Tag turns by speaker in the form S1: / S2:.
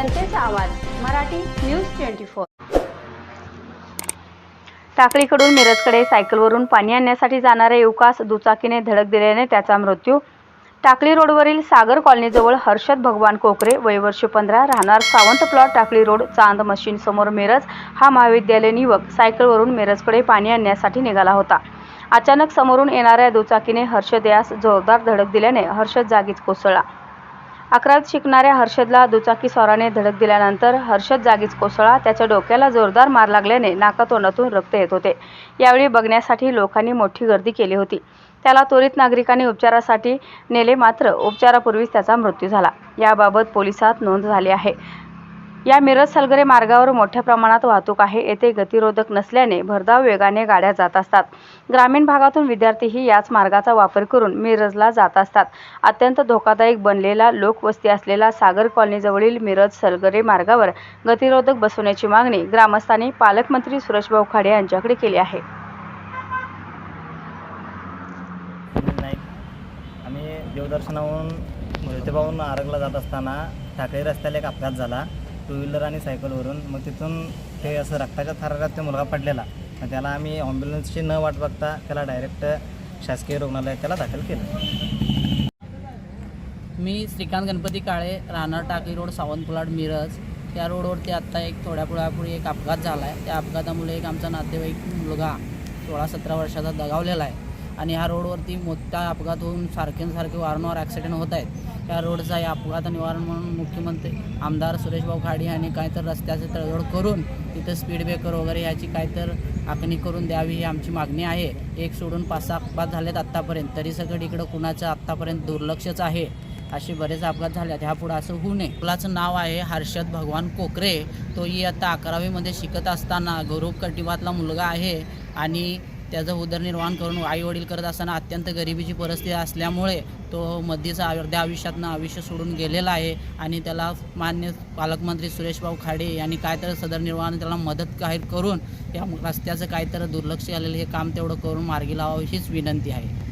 S1: Awaaz Marathi news twenty four. टाकळीकडून मिरजकडे सायकलवरून पाणी आणण्यासाठी जाणाऱ्या युवकास दुचाकीने धडक दिल्याने त्याचा मृत्यू. टाकळी रोडवरील सागर कॉलनीजवळ हर्षद भगवान कोकरे वयवर्ष पंधरा राहणार Sawant plot Takali road Chand machine समोर मिरज. हा महाविद्यालयीन युवक सायकलवरून मिरजकडे पाणी आणण्यासाठी निघाला होता. अचानक समोरून येणाऱ्या दुचाकीने हर्षद यास जोरदार धडक दिल्याने हर्षद जागीच कोसळला. अकरावीत शिकणाऱ्या हर्षदला दुचाकीस्वाराने धडक दिल्यानंतर हर्षद जागीच कोसळा त्याच्या डोक्याला जोरदार मार लागल्याने नाकातोंडातून रक्त येत होते. यावेळी बघण्यासाठी लोकांनी मोठी गर्दी केली होती. त्याला त्वरित नागरिकांनी उपचारासाठी नेले मात्र उपचारापूर्वीच त्याचा मृत्यू झाला. याबाबत पोलिसात नोंद झाली आहे. या मिरज सलगरे मार्गावर मोठ्या प्रमाणात वाहतूक आहे. येथे गतिरोधक नसल्याने भरधाव वेगाने गाड्या जात असतात. ग्रामीण भागातून विद्यार्थीही याच मार्गाचा वापर करून मिरजला जात असतात. अत्यंत धोकादायक बनलेला लोकवस्ती असलेला सागर कॉलनीजवळील मिरज सलगरे मार्गावर गतिरोधक बसवण्याची मागणी ग्रामस्थांनी पालकमंत्री सुरेशभाऊ खाडे यांच्याकडे केली आहे.
S2: आम्ही देवदर्शनाहून आरगला जात असताना ठाकरे रस्त्याला एक अपघात झाला. टू व्हीलर आणि सायकलवरून मग तिथून ते असं रक्ताच्या थरारात ते मुलगा पडलेला. मग त्याला आम्ही ॲम्ब्युलन्सची न वाट बघता त्याला डायरेक्ट शासकीय रुग्णालयात त्याला दाखल केलं.
S3: मी श्रीकांत गणपती काळे राहणार टाकळी रोड सावंतपुलाड मिरज. त्या रोडवरती आत्ता एक थोड्या पुढ्यापुढे एक अपघात झाला आहे त्या अपघातामुळे एक आमचा नातेवाईक मुलगा सोळा सतरा वर्षाचा दगावलेला आहे. आणि ह्या रोडवरती मोठा अपघात होऊन सारखे वारंवार ॲक्सिडेंट होत आहेत. या रोडचा या अपघात निवारण म्हणून मुख्यमंत्री आमदार सुरेशभाऊ खाडे यांनी काय तर रस्त्याचे तडजोड करून तिथं स्पीड ब्रेकर वगैरे याची काय तर आखणी करून द्यावी ही आमची मागणी आहे. एक सोडून पाच सहा अपघात झालेत आत्तापर्यंत. तरी सगळं इकडं कुणाचं आत्तापर्यंत दुर्लक्षच आहे. असे बरेच अपघात झाले ह्यापुढं असं होऊ नये. मुलाचं नाव आहे हर्षद भगवान कोकरे. तो ही आता अकरावीमध्ये शिकत असताना गौरव कटिबातला मुलगा आहे आणि त्याचं उदरनिर्वाह करून आई वडील करत असताना अत्यंत गरिबीची परिस्थिती असल्यामुळे तो मध्येचा अर्ध्या आयुष्यातनं आयुष्य सोडून गेलेला आहे. आणि त्याला मान्य पालकमंत्री सुरेशभाऊ खाडे यांनी काय तर सदरनिर्वाहाने त्याला मदत काय करून या रस्त्याचं काहीतरी दुर्लक्ष झालेलं हे काम तेवढं करून मार्गी लावावं हीच विनंती आहे.